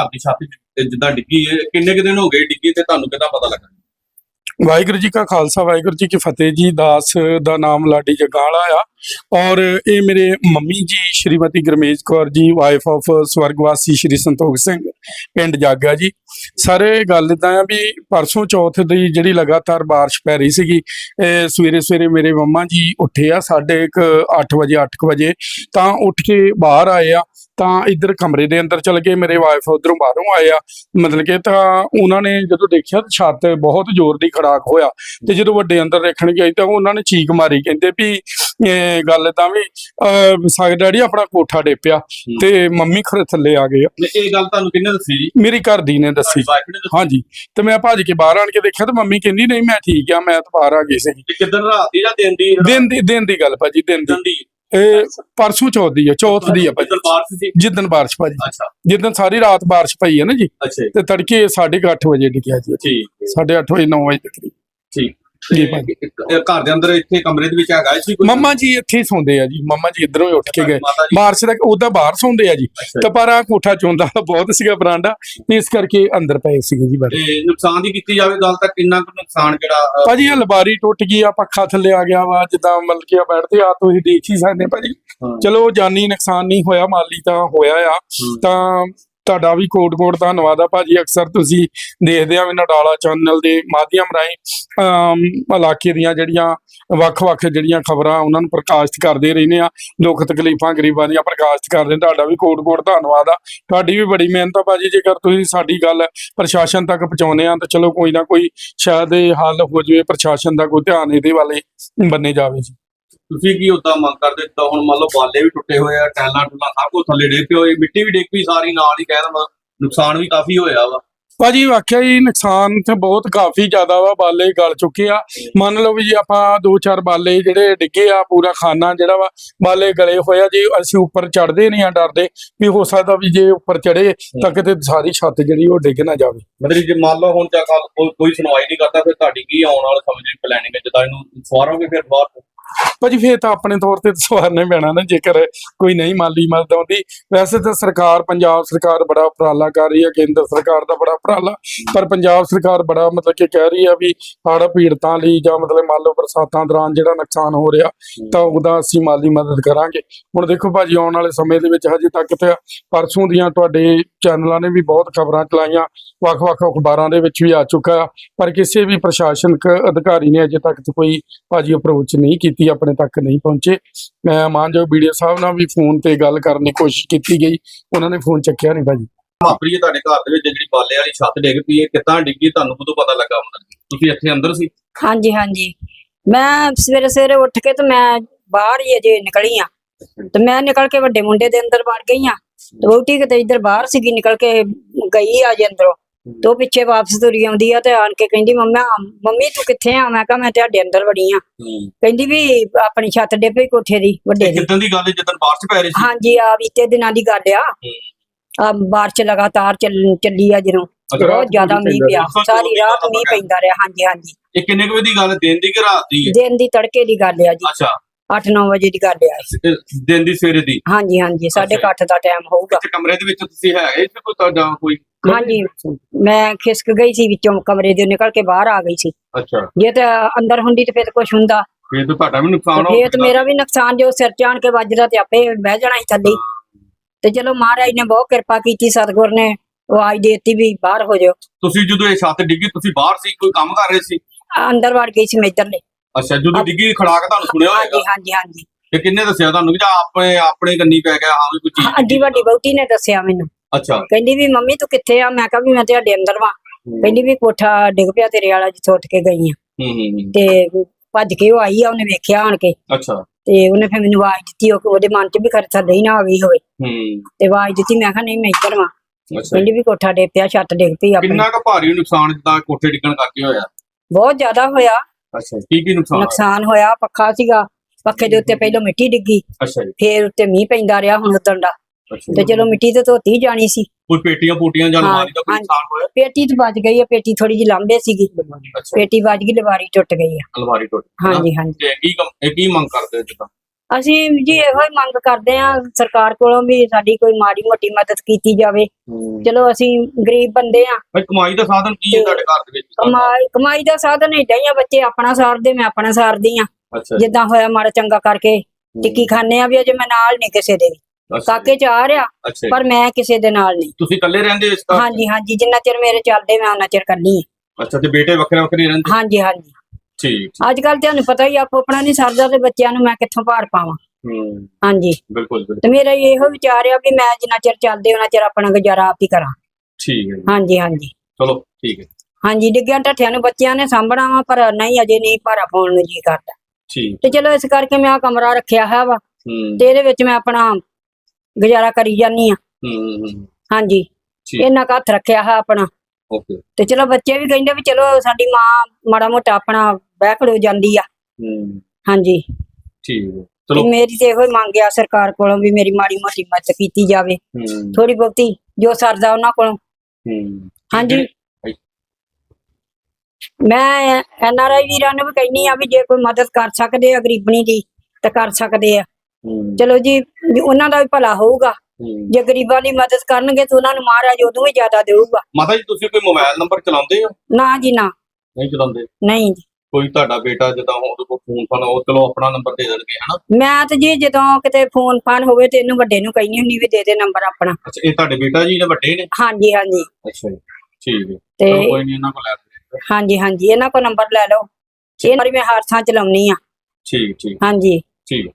ਘਰ ਦੀ ਛੱਤ ਜਿ- ਜਿੱਦਾਂ ਡਿੱਗੀ ਹੈ ਕਿੰਨੇ ਕੁ ਦਿਨ ਹੋ ਗਏ ਡਿੱਗੀ ਤੇ ਤੁਹਾਨੂੰ ਕਿੱਦਾਂ ਪਤਾ ਲੱਗਾ? ਵਾਹਿਗੁਰੂ ਜੀ ਕਾ ਖਾਲਸਾ, ਵਾਹਿਗੁਰੂ ਜੀ ਕੀ ਫਤਿਹ ਜੀ, ਦਾਸ ਦਾ ਨਾਮ ਲਾਡੀ ਜਗਾਲਾ ਆ ਔਰ ਇਹ ਮੇਰੇ ਮੰਮੀ ਜੀ, ਸ਼੍ਰੀਮਤੀ ਗਰਮੇਜ ਕੌਰ ਜੀ ਵਾਈਫ ਆਫ ਸਵਰਗਵਾਸੀ ਸ਼੍ਰੀ ਸੰਤੋਖ ਸਿੰਘ, ਪਿੰਡ ਜਾਗਾ ਜੀ। ਸਾਰੇ ਗੱਲ ਇਦਾਂ ਆ ਵੀ ਪਰਸੋਂ ਚੌਥ ਦੀ ਜਿਹੜੀ ਲਗਾਤਾਰ ਬਾਰਿਸ਼ ਪੈ ਰਹੀ ਸੀਗੀ ਸਵੇਰੇ ਸਵੇਰੇ ਮੇਰੇ ਮੰਮਾ ਜੀ ਉੱਠੇ ਆ ਸਾਡੇ ਇੱਕ 8 ਵਜੇ 8 ਵਜੇ। ਤਾਂ ਉੱਠ ਕੇ ਬਾਹਰ ਆਏ ਆ, ਤਾਂ ਇੱਧਰ ਕਮਰੇ ਦੇ ਅੰਦਰ ਚਲ ਗਏ, ਮੇਰੇ ਵਾਈਫ ਉਧਰੋਂ ਬਾਹਰੋਂ ਆਏ ਆ। ਮਤਲਬ ਕਿ ਤਾਂ ਉਹਨਾਂ ਨੇ ਜਦੋਂ ਦੇਖਿਆ ਤਾਂ ਛੱਤ ਬਹੁਤ ਜ਼ੋਰ ਦੀ ਖੜਾਕ ਹੋਇਆ। ਤੇ ਜਦੋਂ ਵੱਡੇ ਅੰਦਰ ਦੇਖਣ ਗਏ ਤਾਂ ਉਹਨਾਂ ਨੇ ਚੀਕ ਮਾਰੀ, ਕਹਿੰਦੇ ਵੀ ਇਹ ਗੱਲ ਤਾਂ ਵੀ ਸਾਗ ਡੈਡੀ ਆਪਣਾ ਕੋਠਾ ਡੇਪਿਆ ਤੇ ਮੰਮੀ ਖਰੇ ਥੱਲੇ ਆ ਗਏ ਆ। ਇਹ ਗੱਲ ਤੁਹਾਨੂੰ ਕਿੰਨੇ ਦੱਸੀ ਜੀ? ਮੇਰੀ ਘਰ ਦੀ ਨੇ ਦੱਸੀ। ਹਾਂਜੀ। ਤੇ ਮੈਂ ਭੱਜ ਕੇ ਬਾਹਰ ਆਣ ਕੇ ਦੇਖਿਆ ਤੇ ਮੰਮੀ ਕਹਿੰਦੀ ਨਹੀਂ ਮੈਂ ਠੀਕ ਆ ਮੈਂ ਤਾਂ ਬਾਹਰ ਆ ਗਈ ਸੀ। ਕਿੱਦਣ ਰਾਤ ਦੀ ਜਾਂ ਦਿਨ ਦੀ? ਦਿਨ ਦੀ ਦਿਨ ਦੀ ਗੱਲ ਭਾਜੀ ਦਿਨ ਦੀ। ਇਹ ਪਰਸੋਂ ਚੌਥ ਦੀ ਆ ਚੌਥ ਦੀ ਆ ਭਾਜੀ। ਜਿੱਦਣ ਬਾਰਿਸ਼ ਭਾਜੀ। ਜਿੱਦਣ ਸਾਰੀ ਰਾਤ ਬਾਰਿਸ਼ ਪਈ ਹੈ ਨਾ ਜੀ। ਤੇ ਤੜਕੇ 8:30 ਵਜੇ ਡਿੱਗਿਆ ਜੀ। ਠੀਕ। ਹੈ, 8:30 ਵਜੇ 9 ਵਜੇ ਤੱਕ ਠੀਕ। ਜੀ ਤੇ ਭਾਜੀ। ਇਹ ਘਰ ਦੇ ਅੰਦਰ ਇੱਥੇ ਕਮਰੇ ਦੇ ਵਿੱਚ ਹੈਗਾ ਸੀ ਕੋਈ ਮੰਮਾ ਜੀ ਇੱਥੇ ਹੀ ਸੌਂਦੇ ਆ ਜੀ ਮੰਮਾ ਜੀ ਇਧਰੋਂ ਹੀ ਉੱਠ ਕੇ ਗਏ। ਮਾਤਾ ਜੀ। ਬਾਰਿਸ਼ ਤੱਕ ਉਹਦਾ ਬਾਹਰ ਸੌਂਦੇ ਆ ਜੀ। ਅੱਛਾ ਤੇ ਪਰ ਆ ਕੋਠਾ ਚੋਂਦਾ ਬਹੁਤ ਸੀਗਾ ਬਰਾਂਡਾ ਤੇ ਇਸ ਕਰਕੇ ਅੰਦਰ ਪਏ ਸੀਗੇ ਜੀ ਬੜੇ ਤੇ ਨੁਕਸਾਨ ਦੀ ਕੀਤੀ ਜਾਵੇ ਗੱਲ ਤਾਂ ਕਿੰਨਾ ਕੁ ਨੁਕਸਾਨ ਜਿਹੜਾ ਭਾਜੀ ਇਹ ਲਬਾਰੀ ਟੁੱਟ ਗਈ ਆ ਪੱਖਾ ਥੱਲੇ ਆ ਗਿਆ ਵਾ ਜਿੱਦਾਂ ਮਤਲਬ ਕਿ ਆ ਬੈਠਦੇ ਆ ਤੁਸੀਂ ਦੇਖ ਹੀ ਸਕਦੇ ਭਾਜੀ। ਹਾਂ। ਚਲੋ ਜਾਨੀ ਨੁਕਸਾਨ ਨਹੀਂ ਹੋਇਆ ਮਾਲੀ ਤਾਂ ਹੋਇਆ ਆ। ਤਾਂ ਤੁਹਾਡਾ ਵੀ ਕੋਟ ਕੋਟ ਧੰਨਵਾਦ ਆ ਭਾਜੀ। ਅਕਸਰ ਤੁਸੀਂ ਦੇਖਦੇ ਆ ਨਡਾਲਾ ਚੈਨਲ ਦੇ ਮਾਧਿਅਮ ਰਾਹੀਂ ਇਲਾਕੇ ਦੀਆਂ ਜਿਹੜੀਆਂ ਵੱਖ-ਵੱਖ ਜਿਹੜੀਆਂ ਖਬਰਾਂ ਉਹਨਾਂ ਨੂੰ ਪ੍ਰਕਾਸ਼ਿਤ ਕਰਦੇ ਰਹਿੰਦੇ ਆ। ਦੁੱਖ ਤਕਲੀਫਾਂ ਗਰੀਬਾਂ ਦੀਆਂ ਪ੍ਰਕਾਸ਼ਿਤ ਕਰਦੇ ਤੁਹਾਡਾ ਵੀ ਕੋਟ ਕੋਟ ਧੰਨਵਾਦ ਆ। ਤੁਹਾਡੀ ਵੀ ਬੜੀ ਮਿਹਨਤ ਆ ਭਾਜੀ। ਜੇਕਰ ਤੁਸੀਂ ਸਾਡੀ ਗੱਲ ਪ੍ਰਸ਼ਾਸਨ ਤੱਕ ਪਹੁੰਚਾਉਂਦੇ ਆ, ਤਾਂ ਚਲੋ ਕੋਈ ਨਾ ਕੋਈ ਸ਼ਾਇਦ ਇਹ ਹੱਲ ਹੋ ਜਾਵੇ। ਪ੍ਰਸ਼ਾਸਨ ਦਾ ਕੋਈ ਧਿਆਨ ਇਹਦੇ ਵਾਲੇ ਬੰਨੇ ਜਾਵੇ ਜੀ। ਤੁਸੀਂ ਕੀ ਉਦਾਂ ਮੰਗ ਕਰਦੇ? ਤਾਂ ਹੁਣ ਮੰਨ ਲਓ ਬਾਲੇ ਵੀ ਟੁੱਟੇ ਹੋਏ ਆ ਟੈਲਾਂ ਟੁੱਲਾਂ ਸਭ ਕੁਝ ਥੱਲੇ ਪਏ ਹੋਏ ਮਿੱਟੀ ਵੀ ਡਿੱਗ ਪਈ ਸਾਰੀ ਨਾਲ ਹੀ ਕਹਿ ਦਵਾਂ। ਨੁਕਸਾਨ ਵੀ ਕਾਫੀ ਹੋਇਆ ਵਾ। ਭਾਜੀ ਵਾਕਿਆ ਹੀ ਨੁਕਸਾਨ ਤੇ ਬਹੁਤ ਕਾਫੀ ਜ਼ਿਆਦਾ ਵਾ ਬਾਲੇ ਗਲ ਚੁੱਕੇ ਆ। ਮੰਨ ਲਓ ਵੀ ਜੀ ਆਪਾਂ ਦੋ ਚਾਰ ਬਾਲੇ ਜਿਹੜੇ ਡਿੱਗੇ ਆ ਪੂਰਾ ਖਾਨਾ ਜਿਹੜਾ ਵਾ ਬਾਲੇ ਗਲੇ ਹੋਇਆ ਜੀ ਅਸੀਂ ਉੱਪਰ ਚੜਦੇ ਨਹੀਂ ਆ ਡਰਦੇ ਵੀ ਹੋ ਸਕਦਾ ਵੀ ਜੇ ਉੱਪਰ ਚੜੇ ਤਾਂ ਕਿਤੇ ਸਾਰੀ ਛੱਤ ਜਿਹੜੀ ਉਹ ਡਿੱਗ ਨਾ ਜਾਵੇ। ਮਤਲਬ ਜੇ ਮੰਨ ਲਓ ਹੁਣ ਜਾਂ ਕੋਈ ਕੋਈ ਸੁਣਵਾਈ ਨਹੀਂ ਕਰਦਾ ਫਿਰ ਤੁਹਾਡੀ ਕੀ ਆਉਣ ਵਾਲੇ ਸਮੇਂ ਦੀ ਪਲੈਨਿੰਗ ਹੈ? ਜਿੱਦਾਂ ਇਹਨੂੰ ਸਵਾਰੋਗੇ ਫਿਰ ਬਾਹਰ ਭਾਜੀ ਫੇਰ ਤਾਂ ਆਪਣੇ ਤੌਰ ਤੇ ਸਵਾਰਨੇ ਪੈਣਾ ਨਾ, ਜੇਕਰ ਕੋਈ ਨਹੀਂ ਮਾਲੀ ਮਦਦ ਆਉਂਦੀ। ਵੈਸੇ ਤਾਂ ਸਰਕਾਰ, ਪੰਜਾਬ ਸਰਕਾਰ ਬੜਾ ਉਪਰਾਲਾ ਕਰ ਰਹੀ ਹੈ, ਕੇਂਦਰ ਸਰਕਾਰ ਦਾ ਬੜਾ ਉਪਰਾਲਾ। ਪਰ ਪੰਜਾਬ ਸਰਕਾਰ ਬੜਾ ਮਤਲਬ ਕਿ ਕਹਿ ਰਹੀ ਆ ਵੀ ਹੜ੍ਹ ਪੀੜਤਾਂ ਲਈ ਜਾਂ ਮਤਲਬ ਮੰਨ ਲਓ ਬਰਸਾਤਾਂ ਦੌਰਾਨ ਜਿਹੜਾ ਨੁਕਸਾਨ ਹੋ ਰਿਹਾ, ਤਾਂ ਉਹਦਾ ਅਸੀਂ ਮਾਲੀ ਮਦਦ ਕਰਾਂਗੇ। ਹੁਣ ਦੇਖੋ ਭਾਜੀ, ਆਉਣ ਵਾਲੇ ਸਮੇਂ ਦੇ ਵਿੱਚ ਹਜੇ ਤੱਕ ਤੇ ਪਰਸੋਂ ਦੀਆਂ ਤੁਹਾਡੇ ਚੈਨਲਾਂ ਨੇ ਵੀ ਬਹੁਤ ਖਬਰਾਂ ਚਲਾਈਆਂ। ਵੱਖ-ਵੱਖ ਅਖਬਾਰਾਂ ਦੇ ਵਿੱਚ ਵੀ ਆ ਚੁੱਕਾ। ਪਰ ਕਿਸੇ ਵੀ ਪ੍ਰਸ਼ਾਸਨਿਕ ਅਧਿਕਾਰੀ ਨੇ ਅਜੇ ਤੱਕ ਕੋਈ ਭਾਜੀ ਅਪਰੋਚ ਨਹੀਂ ਕੀਤੀ ਆਪਣੇ ਤੱਕ ਨਹੀਂ ਪਹੁੰਚੇ। ਮੈਂ ਮਾਨਯੋਗ ਵੀਡੀਓ ਸਾਹਿਬ ਨਾਲ ਵੀ ਫੋਨ ਤੇ ਗੱਲ ਕਰਨ ਦੀ ਕੋਸ਼ਿਸ਼ ਕੀਤੀ ਗਈ। ਉਹਨਾਂ ਨੇ ਫੋਨ ਚੱਕਿਆ ਨਹੀਂ ਭਾਜੀ। ਵਾਪਰੀ ਤੁਹਾਡੇ ਘਰ ਦੇ ਵਿੱਚ ਜਿਹੜੀ ਬਾਲੇ ਵਾਲੀ ਛੱਤ ਡਿੱਗ ਪਈ ਹੈ ਕਿੱਦਾਂ ਡਿੱਗੀ ਤੁਹਾਨੂੰ ਕਦੋਂ ਪਤਾ ਲੱਗਾ ਮਤਲਬ ਤੁਸੀਂ ਇੱਥੇ ਅੰਦਰ ਸੀ? ਹਾਂਜੀ ਹਾਂਜੀ। ਮੈਂ ਸਵੇਰੇ ਸਵੇਰੇ ਉੱਠ ਕੇ ਤੇ ਮੈਂ ਬਾਹਰ ਹੀ ਅਜੇ ਨਿਕਲੀ ਆ ਤੇ ਮੈਂ ਨਿਕਲ ਕੇ ਵੱਡੇ ਮੁੰਡੇ ਦੇ ਅੰਦਰ ਵੜ ਗਈ ਆ ਤੇ ਵਹੁਟੀ ਕਿਤੇ ਇੱਧਰ ਬਾਹਰ ਸੀਗੀ ਨਿਕਲ ਕੇ ਗਈ ਆ ਜੇ ਅੰਦਰੋਂ। ਤੇ ਪਿੱਛੇ ਵਾਪਸ ਤੁਰੀ ਆਉਂਦੀ ਆ ਤੇ ਆਣ ਕੇ ਕਹਿੰਦੀ ਮੰਮਾ ਮੰਮੀ ਤੂੰ ਕਿੱਥੇ ਆ? ਮੈਂ ਕਿਹਾ ਮੈਂ ਤੁਹਾਡੇ ਅੰਦਰ ਵੜੀ ਆ। ਕਹਿੰਦੀ ਵੀ ਆਪਣੀ ਛੱਤ ਡੇਪੇ ਕੋਠੇ ਦੀ ਵੱਡੇ ਦੀ। ਕਿੱਦਾਂ ਦੀ ਗੱਲ ਜਦੋਂ ਬਾਰਿਸ਼ ਪੈ ਰਹੀ ਸੀ। ਹਾਂਜੀ ਆ ਬੀਤੇ ਦਿਨਾਂ ਦੀ ਗੱਲ ਆ। ਆ ਬਾਰਿਸ਼ ਲਗਾਤਾਰ ਚੱਲ- ਆ ਜਦੋਂ। ਬਹੁਤ ਜ਼ਿਆਦਾ ਮੀਂਹ ਪਿਆ। ਸਾਰੀ ਰਾਤ ਮੀਂਹ। ਪੈਂਦਾ ਰਿਹਾ। ਹਾਂਜੀ ਹਾਂਜੀ। ਇਹ ਕਿੰਨੇ ਕੁ ਵਜੇ ਦੀ ਗੱਲ ਦਿਨ ਦੀ ਕਿ ਰਾਤ ਦੀ ਦਿਨ ਦੀ ਤੜਕੇ ਦੀ ਗੱਲ ਆ ਜੀ। ਅੱਛਾ। 8-9 ਵਜੇ ਦੀ ਗੱਲ ਆ। ਇਹ। ਦਿਨ ਦੀ ਸਵੇਰੇ ਦੀ? ਹਾਂਜੀ ਹਾਂਜੀ ਸਾਢੇ ਕੁ ਅੱਠ ਦਾ ਟਾਈਮ ਹੋਊਗਾ। ਇੱਥੇ ਕਮਰੇ ਦੇ ਵਿੱਚ ਤੁਸੀਂ ਹੈਗੇ ਸੀ ਕੋਈ ਤੁਹਾਡਾ ਕੋਈ ਹਾਂਜੀ। ਮੈਂ ਖਿਸਕ ਗਈ ਸੀ ਵਿੱਚੋਂ ਕਮਰੇ ਦੇ ਨਿਕਲ ਕੇ ਬਾਹਰ ਆ ਗਈ ਸੀ। ਅੱਛਾ। ਜੇ ਤਾਂ ਅੰਦਰ ਹੁੰਦੀ ਤੇ ਫਿਰ ਕੁਝ ਹੁੰਦਾ। ਫਿਰ ਤਾਂ ਤੁਹਾਡਾ ਵੀ ਨੁਕਸਾਨ ਹੋ ਫਿਰ ਤੇ ਮੇਰਾ ਵੀ ਨੁਕਸਾਨ ਜੋ ਸਿਰ ਚ ਆਣ ਕੇ ਵੱਜਦਾ ਤੇ ਆਪੇ ਬਹਿ ਜਾਣਾ ਸੀ ਥੱਲੇ। ਹੀ। ਤੇ ਚਲੋ ਮਹਾਰਾਜ ਨੇ ਬਹੁਤ ਕਿਰਪਾ ਕੀਤੀ ਸਤਿਗੁਰ ਨੇ ਆਵਾਜ਼ ਦੇਤੀ ਵੀ ਬਾਹਰ ਹੋ ਜਾਓ। ਤੁਸੀਂ ਜਦੋਂ ਇਹ ਛੱਤ ਡਿੱਗੀ ਤੁਸੀਂ ਬਾਹਰ ਸੀ ਕੋਈ ਕੰਮ ਕਰ ਰਹੇ ਸੀ? ਅੰਦਰ ਵੜ ਗਈ ਸੀ ਮੈਂ ਇੱਧਰਲੇ। ਅੱਛਾ ਜਦੋਂ ਡਿੱਗੀ ਖੜਾਕ ਤੁਹਾਨੂੰ ਸੁਣਿਆ ਹੋਏਗਾ? ਹਾਂਜੀ ਹਾਂਜੀ ਹਾਂਜੀ। ਤੇ ਕਿੰਨੇ ਦੱਸਿਆ ਤੁਹਾਨੂੰ ਕਿ ਜਾਂ ਆਪਣੇ ਆਪਣੇ ਕੰਨੀ ਪੈ ਗਿਆ ਹਾਂ ਵੀ ਕੋਈ ਚੀਜ਼ ਅੱਡੀ ਵੱਡੀ ਬਹੁਤੀ ਨੇ ਦੱਸਿਆ ਮੈਨੂੰ। ਅੱਛਾ। ਕਹਿੰਦੀ ਵੀ ਮੰਮੀ ਤੂੰ ਕਿੱਥੇ ਆ? ਮੈਂ ਕਿਹਾ ਵੀ ਮੈਂ ਤੁਹਾਡੇ ਅੰਦਰ ਵਾਂ। ਕਹਿੰਦੀ ਵੀ ਕੋਠਾ ਡਿੱਗ ਪਿਆ ਤੇਰੇ ਵਾਲਾ ਜਿੱਥੋਂ ਉੱਠ ਕੇ ਗਈ ਆ। ਹੂੰ ਹੂੰ ਤੇ ਭੱਜ ਕੇ ਉਹ ਆਈ ਆ ਉਹਨੇ ਵੇਖਿਆ ਆਣ ਕੇ। ਅੱਛਾ। ਤੇ ਉਹਨੇ ਫਿਰ ਮੈਨੂੰ ਆਵਾਜ਼ ਦਿੱਤੀ ਉਹ ਉਹਦੇ ਮਨ 'ਚ ਵੀ ਖਰ ਥੱਲੇ ਹੀ ਨਾ ਆ ਗਈ ਹੋਵੇ। ਹੂੰ। ਤੇ ਆਵਾਜ਼ ਦਿੱਤੀ ਮੈਂ ਕਿਹਾ ਨਹੀਂ ਮੈਂ ਇੱਧਰ ਵਾਂ। ਕਹਿੰਦੀ ਵੀ ਕੋਠਾ ਡਿੱਗ ਪਿਆ ਛੱਤ ਡਿੱਗ ਪਈ ਆਪਣੀ। ਕਿੰਨਾ ਕੁ ਭਾਰੀ ਨੁਕਸਾਨ ਜਿੱਦਾਂ ਕੋਠੇ ਡਿੱਗਣ ਕਰਕੇ ਹੋਇਆ? ਬਹੁਤ ਜ਼ਿਆਦਾ ਹੋਇਆ। ਅੱਛਾ ਕੀ ਕੀ ਨੁਕਸਾਨ ਹੋਇਆ? ਨੁਕਸਾਨ ਹੋਇਆ ਪੱਖਾ ਸੀਗਾ। ਪੱਖੇ ਦੇ ਉੱਤੇ ਪਹਿਲਾਂ ਮਿੱਟੀ ਡਿੱਗੀ। ਅੱਛਾ ਜੀ। ਫੇਰ ਉੱਤੇ ਮੀਂਹ ਪੈਂਦਾ ਰਿਹਾ ਹੁਣ ਉਦੋਂ ਦਾ। ਤੇ। ਚਲੋ ਮਿੱਟੀ ਤੇ ਧੋਤੀ ਜਾਣੀ ਸੀ। ਕੋਈ ਪੇਟੀਆਂ ਪੂਟੀਆਂ ਜਾਂ ਹਾਂ, ਅਲਮਾਰੀ ਦਾ ਕੋਈ। ਨੁਕਸਾਨ ਹੋਇਆ? ਪੇਟੀ ਤੇ ਵੱਜ ਗਈ ਆ ਪੇਟੀ ਥੋੜੀ ਜਿਹੀ ਲਾਂਬੇ ਸੀਗੀ। ਪੇਟੀ ਵੱਜ ਗਈ ਲਵਾਰੀ ਟੁੱਟ ਗਈ ਆ। ਅਲਮਾਰੀ ਟੁੱਟ ਗਈ। ਹਾਂਜੀ ਹਾਂਜੀ। ਤੇ ਕੀ ਕੰਮ ਇਹ ਕੀ ਮੰਗ ਕਰਦੇ ਹੋ ਜਿੱਦਾਂ? ਅਸੀਂ ਜੀ ਇਹੋ ਹੀ ਮੰਗ ਕਰਦੇ ਆ ਸਰਕਾਰ ਕੋਲੋਂ ਵੀ ਸਾਡੀ ਕੋਈ ਮਾੜੀ ਮੋਟੀ ਮਦਦ ਕੀਤੀ ਜਾਵੇ। ਚਲੋ ਅਸੀਂ ਗਰੀਬ ਬੰਦੇ ਆ ਭਾਈ ਕਮਾਈ ਦਾ ਸਾਧਨ ਕੀ ਹੈ ਤੁਹਾਡੇ ਘਰ ਦੇ ਵਿੱਚ? ਕਮਾਈ ਕਮਾਈ ਦਾ ਸਾਧਨ ਏਦਾਂ ਹੀ ਆ ਬੱਚੇ ਆਪਣਾ ਸਾਰਦੇ ਮੈਂ ਆਪਣਾ ਸਾਰਦੀ ਆ ਜਿੱਦਾਂ ਹੋਇਆ ਮਾੜਾ ਚੰਗਾ ਕਰਕੇ ਟਿੱਕੀ ਖਾਣੇ ਆ ਵੀ ਅਜੇ ਮੈਂ ਨਾਲ ਨਹੀਂ ਕਿਸੇ ਦੇ ਕਾਕੇ ਚ ਆ ਰਿਹਾ। ਪਰ ਮੈਂ ਕਿਸੇ ਦੇ ਨਾਲ ਨਹੀਂ। ਤੁਸੀਂ ਇਕੱਲੇ ਰਹਿੰਦੇ ਹੋ ਇਸ ਘਰ? 'ਚ? ਹਾਂਜੀ ਹਾਂਜੀ ਜਿੰਨਾ ਚਿਰ ਮੇਰੇ ਚੱਲਦੇ ਮੈਂ ਉਹਨਾਂ ਚਿਰ ਕਰਨੀ ਆ ਅੱਛਾ ਤੇ ਬੇਟੇ ਵੱਖਰੇ ਵੱਖਰੇ ਰਹਿੰਦੇ? ਹਾਂਜੀ ਹਾਂਜੀ। ਠੀਕ ਅੱਜ ਕੱਲ ਤੁਹਾਨੂੰ ਪਤਾ ਹੀ ਆਪੋ ਆਪਣਾ ਨਹੀਂ ਸਰਦਾ ਤੇ ਬੱਚਿਆਂ ਨੂੰ ਮੈਂ ਕਿੱਥੋਂ ਭਾਰ ਪਾਵਾਂ। ਹੂੰ। ਹਾਂਜੀ। ਬਿਲਕੁਲ ਬਿਲਕੁਲ। ਤੇ ਮੇਰਾ ਇਹੋ ਵਿਚਾਰ ਆ ਵੀ ਮੈਂ ਜਿੰਨਾ ਚਿਰ ਚੱਲਦੇ ਉਹਨਾਂ ਚਿਰ ਆਪਣਾ ਗੁਜ਼ਾਰਾ ਆਪ ਹੀ ਕਰਾਂ। ਠੀਕ ਹੈ ਜੀ। ਹਾਂਜੀ ਹਾਂਜੀ। ਚਲੋ ਠੀਕ ਹੈ। ਹਾਂਜੀ ਡਿੱਗਿਆ ਢੱਠਿਆਂ ਨੂੰ ਬੱਚਿਆਂ ਨੇ ਸਾਂਭਣਾ ਵਾ ਪਰ ਨਹੀਂ ਅਜੇ ਨਹੀਂ ਭਾਰਾ ਪਾਉਣ ਨੂੰ ਜੀ ਕਰਦਾ। ਠੀਕ। ਤੇ ਚਲੋ ਇਸ ਕਰਕੇ ਮੈਂ ਆ ਕਮਰਾ ਰੱਖਿਆ ਹੈ ਵਾ ਹੂੰ। ਤੇ ਇਹਦੇ ਵਿੱਚ ਮੈਂ ਆਪਣਾ ਗੁਜ਼ਾਰਾ ਕਰੀ ਜਾਨੀ ਆ ਹੂੰ ਹੂੰ ਹਾਂਜੀ। ਠੀਕ। ਇਹਨਾਂ ਕੁ ਹੱਥ ਰੱਖਿਆ ਹੈ ਆਪਣਾ। ਓਕੇ। ਤੇ ਚਲੋ ਬੱਚੇ ਵੀ ਕਹਿੰਦੇ ਵੀ ਚਲੋ ਸਾਡੀ ਮਾਂ ਮਾੜਾ ਮੋਟਾ ਆਪਣਾ ਬਹਿ ਖੜੋ ਜਾਂਦੀ ਆ। ਹੂੰ। ਹਾਂਜੀ। ਠੀਕ ਹੈ ਤੇ ਚਲੋ। ਮੇਰੀ ਤੇ ਇਹੋ ਹੀ ਮੰਗ ਆ ਸਰਕਾਰ ਕੋਲੋਂ ਵੀ ਮੇਰੀ ਮਾੜੀ ਮੋਟੀ ਮਦਦ ਕੀਤੀ ਜਾਵੇ। ਹੂੰ। ਥੋੜੀ ਬਹੁਤੀ ਜੋ ਸਰਦਾ ਉਹਨਾਂ ਕੋਲੋਂ। ਹੂੰ। ਹਾਂਜੀ। ਮੈਂ ਐਨ ਆਰ ਆਈ ਵੀਰਾਂ ਨੂੰ ਵੀ ਕਹਿੰਨੀ ਆ ਵੀ ਜੇ ਕੋਈ ਮਦਦ ਕਰ ਸਕਦੇ ਆ ਗਰੀਬਣੀ ਦੀ ਤਾਂ ਕਰ ਸਕਦੇ ਆ। ਹੂੰ। ਚਲੋ ਜੀ ਵੀ ਉਹਨਾਂ ਦਾ ਵੀ ਭਲਾ ਹੋਊਗਾ। ਹੂੰ। ਜੇ ਗਰੀਬਾਂ ਦੀ ਮਦਦ ਕਰਨਗੇ ਤਾਂ ਉਹਨਾਂ ਨੂੰ ਮਹਾਰਾਜ ਉਦੋਂ ਵੀ ਜ਼ਿਆਦਾ ਦੇਊਗਾ। ਮਾਤਾ ਜੀ ਤੁਸੀਂ ਕੋਈ ਮੋਬਾਈਲ ਨੰਬਰ ਚਲਾਉਂਦੇ ਹੋ? ਨਾ ਜੀ ਨਾ। ਨਹੀਂ ਚਲਾਉਂਦੇ। ਨਹੀਂ ਜੀ। ਕੋਈ ਤੁਹਾਡਾ ਬੇਟਾ ਜਦੋਂ ਉਹਦੇ ਕੋਲ ਫੋਨ ਫਾਨ ਉਹ ਚਲੋ ਆਪਣਾ ਨੰਬਰ ਦੇ ਦੇਣਗੇ ਹਨਾ? ਮੈਂ ਤਾਂ ਜੀ ਜਦੋਂ ਕਿਤੇ ਫੋਨ ਫਾਨ ਹੋਵੇ ਤੇ ਇਹਨੂੰ ਵੱਡੇ ਨੂੰ ਕਹਿੰਦੀ ਹੁੰਦੀ ਵੀ ਦੇ ਦੇ ਨੰਬਰ ਆਪਣਾ। ਅੱਛਾ ਇਹ ਤੁਹਾਡੇ ਬੇਟਾ ਜੀ ਨੇ ਵੱਡੇ ਨੇ? ਹਾਂਜੀ ਹਾਂਜੀ। ਅੱਛਾ ਜੀ ਠੀਕ ਹੈ। ਤੇ ਕੋਈ ਨਹੀਂ ਇਹਨਾਂ ਕੋਲ ਲੈ ਲੈਂਦੇ। ਹਾਂਜੀ ਹਾਂਜੀ ਇਹਨਾਂ ਕੋਲ ਨੰਬਰ ਲੈ ਲਓ। ਇਹ ਮੈਂ ਹਰ ਥਾਂ ਚਲਾਉਣੀ ਆ। ਠੀਕ ਠੀਕ। ਹਾਂਜੀ। ਠੀਕ।